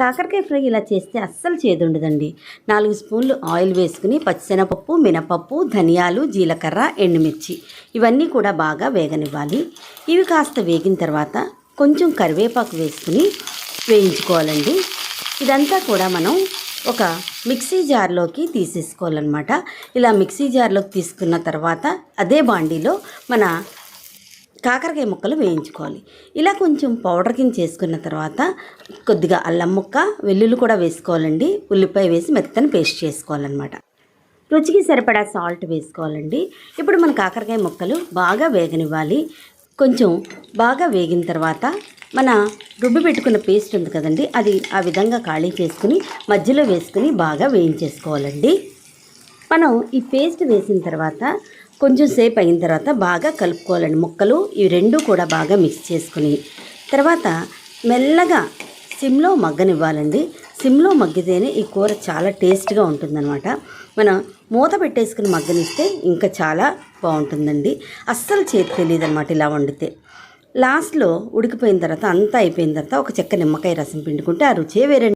కాకరకాయ ఫ్రై ఇలా చేస్తే అస్సలు చేదుండదండి. నాలుగు స్పూన్లు ఆయిల్ వేసుకుని పచ్చిశనగపప్పు మినపప్పు ధనియాలు జీలకర్ర ఎండుమిర్చి ఇవన్నీ కూడా బాగా వేగనివ్వాలి. ఇవి కాస్త వేగిన తర్వాత కొంచెం కరివేపాకు వేసుకుని వేయించుకోవాలండి. ఇదంతా కూడా మనం ఒక మిక్సీ జార్లోకి తీసేసుకోవాలన్నమాట. ఇలా మిక్సీ జార్లోకి తీసుకున్న తర్వాత అదే బాండీలో మన కాకరకాయ ముక్కలు వేయించుకోవాలి. ఇలా కొంచెం పౌడర్ కింద చేసుకున్న తర్వాత కొద్దిగా అల్లం ముక్క వెల్లుల్లి కూడా వేసుకోవాలండి. ఉల్లిపాయ వేసి మెత్తని పేస్ట్ చేసుకోవాలన్నమాట. రుచికి సరిపడా సాల్ట్ వేసుకోవాలండి. ఇప్పుడు మన కాకరకాయ ముక్కలు బాగా వేగనివ్వాలి. కొంచెం బాగా వేగిన తర్వాత మన రుబ్బి పెట్టుకున్న పేస్ట్ ఉంది కదండి అది ఆ విధంగా ఖాళీ చేసుకుని మధ్యలో వేసుకుని బాగా వేయించేసుకోవాలండి. మనం ఈ పేస్ట్ వేసిన తర్వాత కొంచెం సేపు అయిన తర్వాత బాగా కలుపుకోవాలండి. ముక్కలు ఇవి రెండు కూడా బాగా మిక్స్ చేసుకుని. తర్వాత మెల్లగా సిమ్లో మగ్గనివ్వాలండి. సిమ్లో మగ్గితేనే ఈ కూర చాలా టేస్ట్గా ఉంటుందన్నమాట. మనం మూత పెట్టేసుకుని మగ్గనిస్తే ఇంకా చాలా బాగుంటుందండి. అస్సలు చేతి తెలియదు అనమాట ఇలా వండితే. లాస్ట్లో ఉడికిపోయిన తర్వాత అంతా అయిపోయిన తర్వాత ఒక చెక్క నిమ్మకాయ రసం పిండుకుంటే ఆ రుచే వేరే